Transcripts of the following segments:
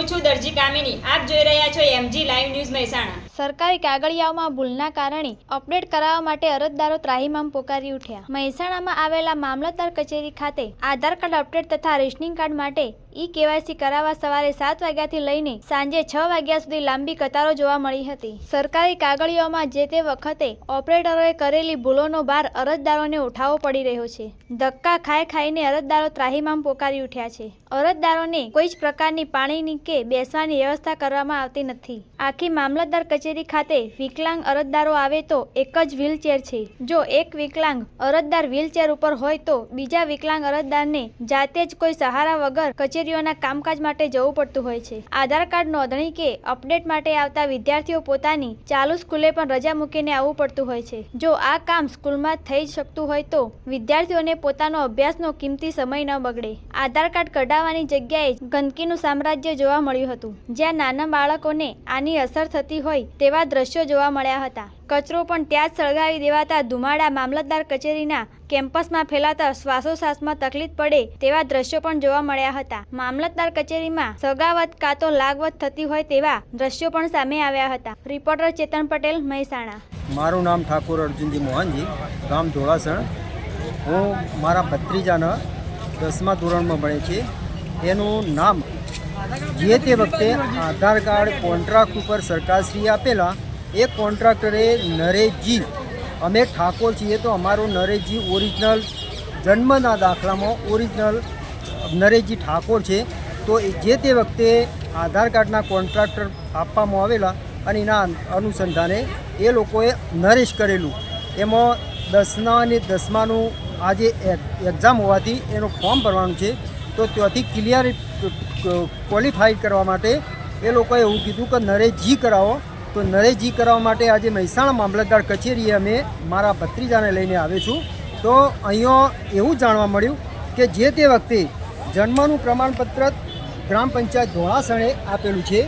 હું છું દરજી કામિની, આપ જોઈ રહ્યા છો એમજી લાઈવ ન્યૂઝ મહેસાણા. સરકારી કાગળિયાઓમાં ભૂલના કારણે અપડેટ કરાવવા માટે અરજદારો ત્રાહિમામ પોકારી ઉઠ્યા. મહેસાણામાં આવેલા મામલતદાર કચેરી ખાતે આધાર કાર્ડ અપડેટ તથા રેશનિંગ કાર્ડ માટે ઈ કેવાયસી કરાવવા સવારે સાત વાગ્યાથી લઈને સાંજે છ વાગ્યા સુધી લાંબી કતારો જોવા મળી હતી. સરકારી કાગળીઓમાં જે તે વખતે ઓપરેટરોએ કરેલી ભૂલોનો ભાર અરજદારોને ઉઠાવવો પડી રહ્યો છે. ધક્કા ખાઈ ખાઈને અરજદારો ત્રાહિમામ પોકારી ઉઠ્યા છે. અરજદારોને કોઈ જ પ્રકારની પાણીની કે બેસવાની વ્યવસ્થા કરવામાં આવતી નથી. આખી મામલતદાર કચેરી ખાતે વિકલાંગ અરજદારો આવે તો એક જ વ્હીલચેર છે. જો એક વિકલાંગ અરજદાર વ્હીલચેર ઉપર હોય તો બીજા વિકલાંગ અરજદારને જાતે જ કોઈ સહારા વગર કચેરીઓના કામકાજ માટે જવું પડતું હોય છે. આધાર કાર્ડ નોંધણી કે અપડેટ માટે આવતા વિદ્યાર્થીઓ પોતાની ચાલુ સ્કૂલે પણ રજા મૂકીને આવવું પડતું હોય છે. જો આ કામ સ્કૂલમાં થઈ શકતું હોય તો વિદ્યાર્થીઓને પોતાનો અભ્યાસનો કિંમતી સમય ન બગડે. આધાર કાર્ડ કઢાવવાની જગ્યાએ ગંદકીનું સામ્રાજ્ય જોવા મળ્યું હતું. જ્યાં નાના બાળકોને આની અસર થતી હોય તેવા દ્રશ્યો જોવા મળ્યા હતા. કચરો પણ ત્યાં જ સળગાવી દેવાતા ધુમાડા મામલતદાર કચેરીના કેમ્પસમાં ફેલાતા શ્વાસોશ્વાસમાં તકલીફ પડે તેવા દ્રશ્યો પણ જોવા મળ્યા હતા. મામલતદાર કચેરીમાં સગાવત કાં તો લાગવત થતી હોય તેવા દ્રશ્યો પણ સામે આવ્યા હતા. રિપોર્ટર ચેતન પટેલ, મહેસાણા. મારું નામ ઠાકોર અર્જુનજી મોહનજી, ગામ ધોળાસણ. હું મારા ભત્રીજાના દસમા ધોરણમાં ભણે છે. એનું નામ જે તે વખતે આધાર કાર્ડ કોન્ટ્રાક્ટ ઉપર સરકારશ્રીએ આપેલા એ કોન્ટ્રાક્ટરે નરેશજી, અમે ઠાકોર છીએ તો અમારો નરેશજી ઓરિજિનલ જન્મના દાખલામાં ઓરિજિનલ નરેશજી ઠાકોર છે. તો જે તે વખતે આધાર કાર્ડના કોન્ટ્રાક્ટર આપવામાં આવેલા અને એના અનુસંધાને એ લોકોએ નરેશ કરેલું. એમાં દસના અને દસમાનું આજે એક્ઝામ હોવાથી એનું ફોર્મ ભરવાનું છે. તો ત્યાંથી ક્લિયર ક્વોલિફાઈ કરવા માટે એ લોકોએ એવું કીધું કે નરેશજી કરાવો. તો નરેશજી કરાવવા માટે આજે મહેસાણા મામલતદાર કચેરીએ અમે મારા ભત્રીજાને લઈને આવીશું તો અહીંયા એવું જાણવા મળ્યું કે જે તે વખતે જન્મનું પ્રમાણપત્ર ગ્રામ પંચાયત ધોળાસણે આપેલું છે,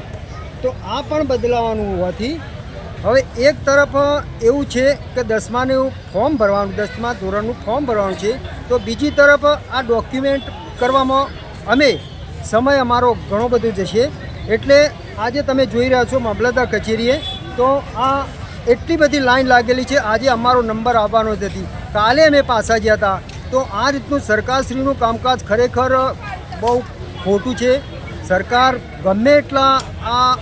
તો આ પણ બદલાવાનું હોવાથી હવે એક તરફ એવું છે કે દસમાનું ફોર્મ ભરવાનું, દસમા ધોરણનું ફોર્મ ભરવાનું છે, તો બીજી તરફ આ ડોક્યુમેન્ટ કરવામાં અમે સમય અમારો ઘણો બધો જશે. એટલે આજે તમે જોઈ રહ્યા છો મામલતદાર કચેરીએ. તો આ એટલી બધી લાઈન લાગેલી છે, આજે અમારો નંબર આવવાનો નથી. કાલે અમે પાછા ગયા હતા. તો આ રીતનું સરકારશ્રીનું કામકાજ ખરેખર બહુ ખોટું છે. સરકાર ગમે એટલા આ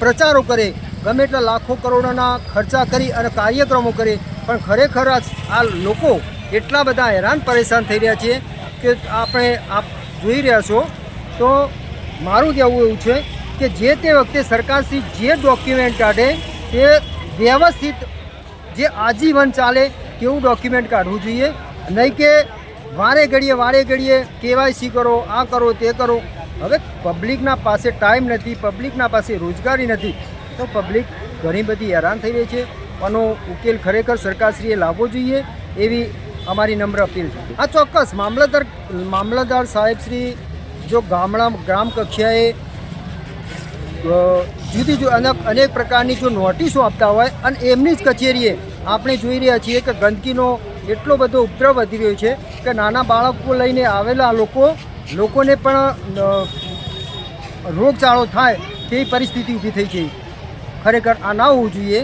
પ્રચારો કરે, ગમે એટલા લાખો કરોડોના ખર્ચા કરી અને કાર્યક્રમો કરે, પણ ખરેખર આ લોકો એટલા બધા હેરાન પરેશાન થઈ રહ્યા છે કે આપણે આપ જોઈ રહ્યા છો. તો મારું કહેવું એવું છે કે જે તે વખતે સરકારશ્રી જે ડોક્યુમેન્ટ કાઢે, તે વ્યવસ્થિત જે આજીવન ચાલે તેવું ડોક્યુમેન્ટ કાઢવું જોઈએ. નહીં કે વારે ઘડીએ વારે ઘડીએ કેવાયસી કરો, આ કરો, તે કરો. હવે પબ્લિકના પાસે ટાઈમ નથી પબ્લિકના પાસે રોજગારી નથી, તો પબ્લિક ઘણી બધી હેરાન થઈ રહી છે. આનો ઉકેલ ખરેખર સરકારશ્રીએ લાવવો જોઈએ એવી અમારી નમ્ર અપીલ છે. આ ચોક્કસ મામલતદાર મામલતદાર સાહેબશ્રી જો ગામડા, ગ્રામ કક્ષાએ જુદી જુદી અનેક પ્રકારની જો નોટિસો આપતા હોય અને એમની જ કચેરીએ આપણે જોઈ રહ્યા છીએ કે ગંદકીનો એટલો બધો ઉપદ્રવ વધી રહ્યો છે કે નાના બાળકો લઈને આવેલા લોકો, લોકોને પણ રોગચાળો થાય તેવી પરિસ્થિતિ ઊભી થઈ છે. ખરેખર આ ના હોવું જોઈએ